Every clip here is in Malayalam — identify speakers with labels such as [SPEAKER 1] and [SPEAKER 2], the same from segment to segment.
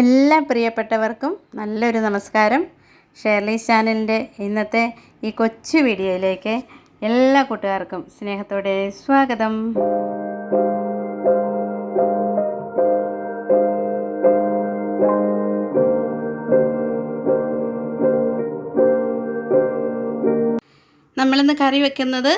[SPEAKER 1] എല്ലാ പ്രിയപ്പെട്ടവർക്കും നല്ലൊരു നമസ്കാരം. ഷേർലി ചാനലിന്റെ ഇന്നത്തെ ഈ കൊച്ചു വീഡിയോയിലേക്ക് എല്ലാ കൂട്ടുകാർക്കും സ്നേഹത്തോടെ സ്വാഗതം. നമ്മളിന്ന് കറി വെക്കുന്നത്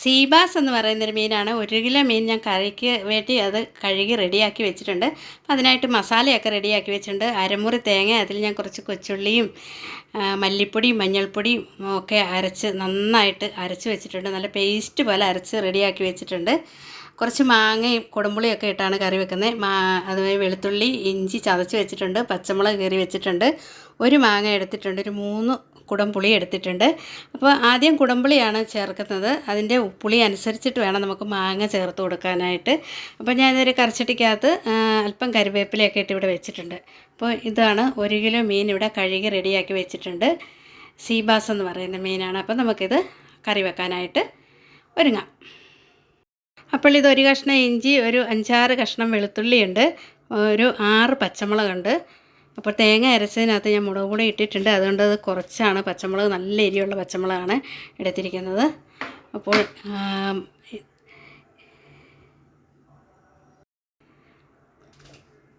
[SPEAKER 1] സീബാസ് എന്ന് പറയുന്നൊരു മീനാണ്. ഒരു കിലോ മീൻ ഞാൻ കറിക്ക് വേണ്ടി അത് കഴുകി റെഡിയാക്കി വെച്ചിട്ടുണ്ട്. അതിനായിട്ട് മസാലയൊക്കെ റെഡിയാക്കി വെച്ചിട്ടുണ്ട്. അരമുറി തേങ്ങ അതിൽ ഞാൻ കുറച്ച് കൊച്ചുള്ളിയും മല്ലിപ്പൊടിയും മഞ്ഞൾപ്പൊടിയും ഒക്കെ അരച്ച് നന്നായിട്ട് അരച്ച് വെച്ചിട്ടുണ്ട്. നല്ല പേസ്റ്റ് പോലെ അരച്ച് റെഡിയാക്കി വെച്ചിട്ടുണ്ട്. കുറച്ച് മാങ്ങയും കുടമ്പുളിയൊക്കെ ഇട്ടാണ് കറി വെക്കുന്നത്. മാ അതുപോലെ വെളുത്തുള്ളി ഇഞ്ചി ചതച്ച് വെച്ചിട്ടുണ്ട്. പച്ചമുളക് കയറി വെച്ചിട്ടുണ്ട്. ഒരു മാങ്ങ എടുത്തിട്ടുണ്ട്. ഒരു മൂന്ന് കുടംപുളി എടുത്തിട്ടുണ്ട്. അപ്പോൾ ആദ്യം കുടംപുളിയാണ് ചേർക്കുന്നത്. അതിന്റെ പുളി അനുസരിച്ചിട്ട് വേണം നമുക്ക് മാങ്ങ ചേർത്ത് കൊടുക്കാനായിട്ട്. അപ്പോൾ ഞാനിതൊരു കറച്ചട്ടിക്കകത്ത് അല്പം കരുവേപ്പിലയൊക്കെ ഇട്ട് ഇവിടെ വെച്ചിട്ടുണ്ട്. അപ്പോൾ ഇതാണ് ഒരു കിലോ മീൻ ഇവിടെ കഴുകി റെഡിയാക്കി വെച്ചിട്ടുണ്ട്. സീബാസ് എന്ന് പറയുന്ന മീനാണ്. അപ്പോൾ നമുക്കിത് കറി വെക്കാനായിട്ട് ഒരുങ്ങാം. അപ്പോൾ ഇത് ഒരു കഷ്ണം ഇഞ്ചി ഒരു അഞ്ചാറ് കഷ്ണം വെളുത്തുള്ളിയുണ്ട് ഒരു ആറ് പച്ചമുളകുണ്ട്. അപ്പോൾ തേങ്ങ അരച്ചതിനകത്ത് ഞാൻ മുളക് പൊടി ഇട്ടിട്ടുണ്ട്. അതുകൊണ്ട് അത് കുറച്ചാണ്. പച്ചമുളക് നല്ല എരിയുള്ള പച്ചമുളകാണ് എടുത്തിരിക്കുന്നത്. അപ്പോൾ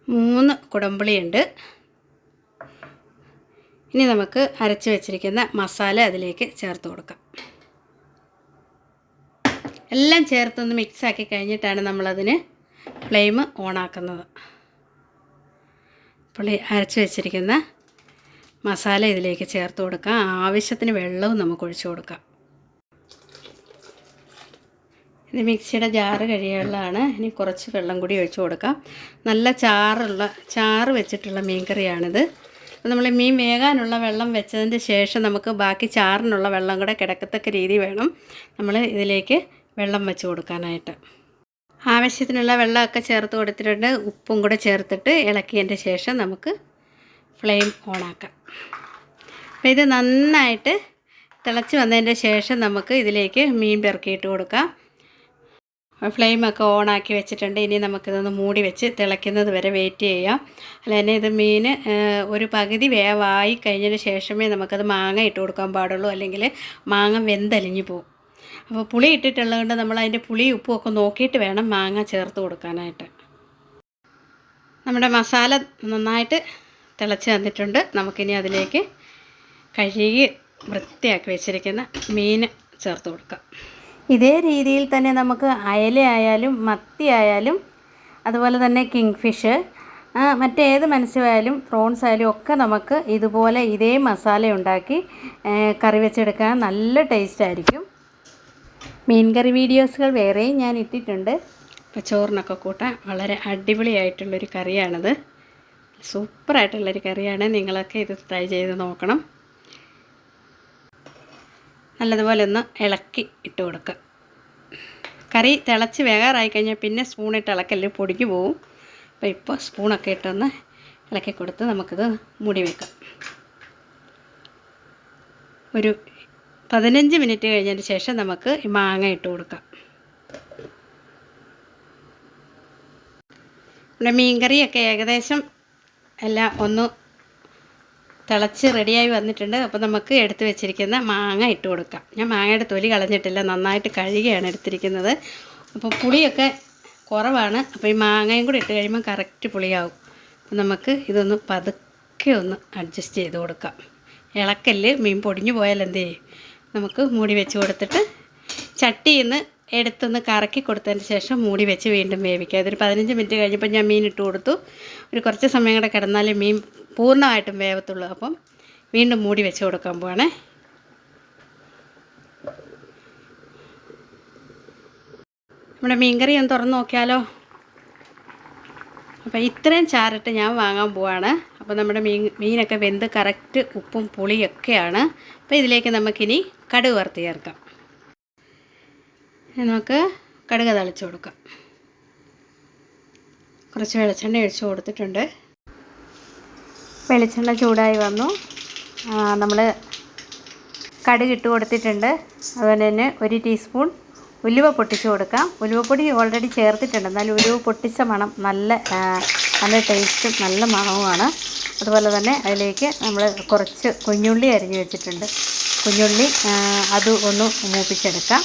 [SPEAKER 1] മൂന്ന് കുടമ്പുളിയുണ്ട് ഇനി നമുക്ക് അരച്ച് വെച്ചിരിക്കുന്ന മസാല അതിലേക്ക് ചേർത്ത് കൊടുക്കാം. എല്ലാം ചേർത്തൊന്ന് മിക്സാക്കി കഴിഞ്ഞിട്ടാണ് നമ്മളതിന് ഫ്ലെയിം ഓണാക്കുന്നത് ഈ അരച്ച് വെച്ചിരിക്കുന്ന മസാല ഇതിലേക്ക് ചേർത്ത് കൊടുക്കാം. ആവശ്യത്തിന് വെള്ളവും നമുക്ക് ഒഴിച്ചു കൊടുക്കാം. ഇത് മിക്സിയുടെ ജാറ് കഴിയുള്ളതാണ് ഇനി കുറച്ച് വെള്ളം കൂടി ഒഴിച്ചു കൊടുക്കാം. നല്ല ചാറുള്ള ചാറ് വെച്ചിട്ടുള്ള മീൻ കറിയാണിത് അപ്പോൾ നമ്മൾ മീൻ വേകാനുള്ള വെള്ളം വെച്ചതിന് ശേഷം നമുക്ക് ബാക്കി ചാറിനുള്ള വെള്ളം കൂടെ കിടക്കത്തക്ക രീതി വേണം. നമ്മൾ ഇതിലേക്ക് വെള്ളം വെച്ച് കൊടുക്കാനായിട്ട്. ആവശ്യത്തിനുള്ള വെള്ളമൊക്കെ ചേർത്ത് കൊടുത്തിട്ടുണ്ട്. ഉപ്പും കൂടെ ചേർത്തിട്ട് ഇളക്കിയതിന്റെ ശേഷം നമുക്ക് ഫ്ലെയിം ഓണാക്കാം. അപ്പോൾ ഇത് നന്നായിട്ട് തിളച്ച് വന്നതിന്റെ ശേഷം നമുക്ക് ഇതിലേക്ക് മീൻ പെറുക്കിയിട്ട് കൊടുക്കാം. ഫ്ലെയിമൊക്കെ ഓണാക്കി വെച്ചിട്ടുണ്ട്. ഇനി നമുക്കിതൊന്ന് മൂടി വെച്ച് തിളയ്ക്കുന്നത് വരെ വെയിറ്റ് ചെയ്യാം. അല്ല തന്നെ ഇത് മീൻ ഒരു പകുതി വേവായി കഴിഞ്ഞതിന് ശേഷമേ നമുക്കത് മാങ്ങ ഇട്ട് കൊടുക്കാൻ പാടുള്ളൂ. അല്ലെങ്കിൽ മാങ്ങ വെന്തലിഞ്ഞു പോകും. അപ്പോൾ പുളി ഇട്ടിട്ടുള്ളത് കൊണ്ട് നമ്മൾ അതിന്റെ പുളി ഉപ്പും ഒക്കെ നോക്കിയിട്ട് വേണം മാങ്ങ ചേർത്ത് കൊടുക്കാനായിട്ട്. നമ്മുടെ മസാല നന്നായിട്ട് തിളച്ച് വന്നിട്ടുണ്ട്. നമുക്കിനി അതിലേക്ക് കഴുകി വൃത്തിയാക്കി വെച്ചിരിക്കുന്ന മീൻ ചേർത്ത് കൊടുക്കാം. ഇതേ രീതിയിൽ തന്നെ നമുക്ക് അയലയായാലും മത്തിയായാലും അതുപോലെ തന്നെ കിങ് ഫിഷ് മറ്റേത് മത്സ്യമായാലും പ്രോൺസ് ആയാലും ഒക്കെ നമുക്ക് ഇതുപോലെ ഇതേ മസാല ഉണ്ടാക്കി കറി വെച്ചെടുക്കാൻ നല്ല ടേസ്റ്റ് ആയിരിക്കും. മീൻകറി വീഡിയോസുകൾ വേറെയും ഞാൻ ഇട്ടിട്ടുണ്ട്. അപ്പോൾ ചോറിനൊക്കെ കൂട്ടാൻ വളരെ അടിപൊളിയായിട്ടുള്ളൊരു കറിയാണത്. സൂപ്പറായിട്ടുള്ളൊരു കറിയാണ്. നിങ്ങളൊക്കെ ഇത് ട്രൈ ചെയ്ത് നോക്കണം. നല്ലതുപോലെ ഒന്ന് ഇളക്കി ഇട്ട് കൊടുക്കുക കറി തിളച്ച് വേകാറായി കഴിഞ്ഞാൽ പിന്നെ സ്പൂണിട്ട് ഇളക്കല്ലേ പൊടിക്ക് പോവും. അപ്പോൾ ഇപ്പോൾ സ്പൂണൊക്കെ ഇട്ടൊന്ന് ഇളക്കി കൊടുത്ത് നമുക്കിത് മൂടി വെക്കാം. ഒരു പതിനഞ്ച് മിനിറ്റ് കഴിഞ്ഞതിന് ശേഷം നമുക്ക് ഈ മാങ്ങ ഇട്ട് കൊടുക്കാം. നമ്മുടെ മീൻകറിയൊക്കെ ഏകദേശം എല്ലാം ഒന്ന് തിളച്ച് റെഡിയായി വന്നിട്ടുണ്ട്. അപ്പോൾ നമുക്ക് എടുത്ത് വെച്ചിരിക്കുന്ന മാങ്ങ ഇട്ട് കൊടുക്കാം. ഞാൻ മാങ്ങയുടെ തൊലി കളഞ്ഞിട്ടില്ല നന്നായിട്ട് കഴുകിയാണ് എടുത്തിരിക്കുന്നത്. അപ്പോൾ പുളിയൊക്കെ കുറവാണ്. അപ്പോൾ ഈ മാങ്ങയും കൂടി ഇട്ട് കഴിയുമ്പോൾ കറക്റ്റ് പുളിയാവും. അപ്പോൾ നമുക്ക് ഇതൊന്ന് പതുക്കെ ഒന്ന് അഡ്ജസ്റ്റ് ചെയ്ത് കൊടുക്കാം. ഇളക്കല്ല് മീൻ പൊടിഞ്ഞു ചെയ്യും നമുക്ക് മൂടി വെച്ച് കൊടുത്തിട്ട് ചട്ടിയിൽ നിന്ന് എടുത്തൊന്ന് കറക്കി കൊടുത്തതിന് ശേഷം മൂടി വെച്ച് വീണ്ടും വേവിക്കുക. അതൊരു പതിനഞ്ച് മിനിറ്റ് കഴിഞ്ഞപ്പോൾ ഞാൻ മീൻ ഇട്ട് കൊടുത്തു. ഒരു കുറച്ച് സമയം കൂടെ കിടന്നാലേ മീൻ പൂർണമായിട്ടും വേവത്തുള്ളൂ. അപ്പം വീണ്ടും മൂടി വെച്ച് കൊടുക്കാൻ പോവാണേ. നമ്മുടെ മീൻകറി ഒന്ന് തുറന്ന് നോക്കിയാലോ? അപ്പം ഇത്രയും ചാരട്ട് ഞാൻ വാങ്ങാൻ പോവാണ്. അപ്പോൾ നമ്മുടെ മീൻ മീനൊക്കെ വെന്ത് കറക്റ്റ് ഉപ്പും പുളിയൊക്കെയാണ്. അപ്പോൾ ഇതിലേക്ക് നമുക്കിനി കടുക് വറുത്ത് ചേർക്കാം. നമുക്ക് കടുക് തളിച്ച് കൊടുക്കാം. കുറച്ച് വെളിച്ചെണ്ണ ഒഴിച്ച് കൊടുത്തിട്ടുണ്ട്. വെളിച്ചെണ്ണ ചൂടായി വന്നു. നമ്മൾ കടുക് ഇട്ട് കൊടുത്തിട്ടുണ്ട്. അതുപോലെ തന്നെ ഒരു ടീസ്പൂൺ ഉലുവ പൊട്ടിച്ച് കൊടുക്കാം. ഉലുവപ്പൊടി ഓൾറെഡി ചേർത്തിട്ടുണ്ട്. എന്നാലും ഉലുവ പൊട്ടിച്ച മണം നല്ല നല്ല ടേസ്റ്റും നല്ല മണവുമാണ്. അതുപോലെ തന്നെ അതിലേക്ക് നമ്മൾ കുറച്ച് കുഞ്ഞുള്ളി അരിഞ്ഞു വെച്ചിട്ടുണ്ട്. കുഞ്ഞുള്ളി അത് ഒന്ന് മൂപ്പിച്ചെടുക്കാം.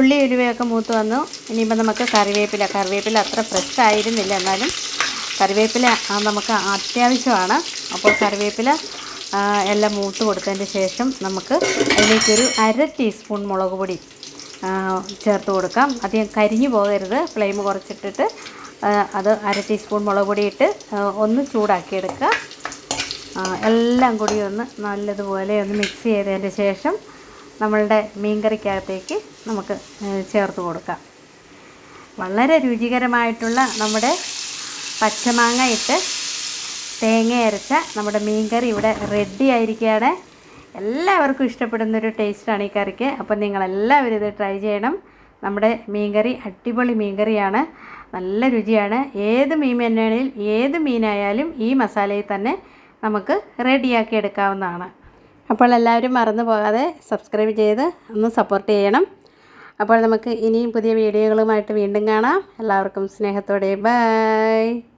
[SPEAKER 1] ഉള്ളി ഉലുവയൊക്കെ മൂത്ത് വന്നു. ഇനിയിപ്പോൾ നമുക്ക് കറിവേപ്പില കറിവേപ്പില അത്ര ഫ്രഷ് ആയിരുന്നില്ല. എന്നാലും കറിവേപ്പില നമുക്ക് അത്യാവശ്യമാണ്. അപ്പോൾ കറിവേപ്പില എല്ലാം മൂത്ത് കൊടുത്തതിന് ശേഷം നമുക്ക് അതിലേക്കൊരു അര ടീസ്പൂൺ മുളക് പൊടി ചേർത്ത് കൊടുക്കാം. അധികം കരിഞ്ഞു പോകരുത്. ഫ്ലെയിം കുറച്ചിട്ടിട്ട് അത് അര ടീസ്പൂൺ മുളക് ഇട്ട് ഒന്ന് ചൂടാക്കിയെടുക്കുക. എല്ലാം കൂടി ഒന്ന് നല്ലതുപോലെ ഒന്ന് മിക്സ് ചെയ്തതിന് ശേഷം നമ്മളുടെ മീൻകറിക്കകത്തേക്ക് നമുക്ക് ചേർത്ത് കൊടുക്കാം. വളരെ രുചികരമായിട്ടുള്ള നമ്മുടെ പച്ചമാങ്ങ ഇട്ട് തേങ്ങ അരച്ച നമ്മുടെ മീൻകറി ഇവിടെ റെഡി ആയിരിക്കുകയാണ്. എല്ലാവർക്കും ഇഷ്ടപ്പെടുന്നൊരു ടേസ്റ്റാണ് ഈ കറിക്ക്. അപ്പം നിങ്ങളെല്ലാവരും ഇത് ട്രൈ ചെയ്യണം. നമ്മുടെ മീൻകറി അടിപൊളി മീൻകറിയാണ്. നല്ല രുചിയാണ്. ഏത് മീൻ തന്നെയാണെങ്കിലും ഏത് മീനായാലും ഈ മസാലയിൽ തന്നെ നമുക്ക് റെഡിയാക്കി എടുക്കാവുന്നതാണ്. അപ്പോൾ എല്ലാവരും മറന്നു പോകാതെ സബ്സ്ക്രൈബ് ചെയ്ത് ഒന്ന് സപ്പോർട്ട് ചെയ്യണം. അപ്പോൾ നമുക്ക് ഇനിയും പുതിയ വീഡിയോകളുമായിട്ട് വീണ്ടും കാണാം. എല്ലാവർക്കും സ്നേഹത്തോടെ. ബൈ.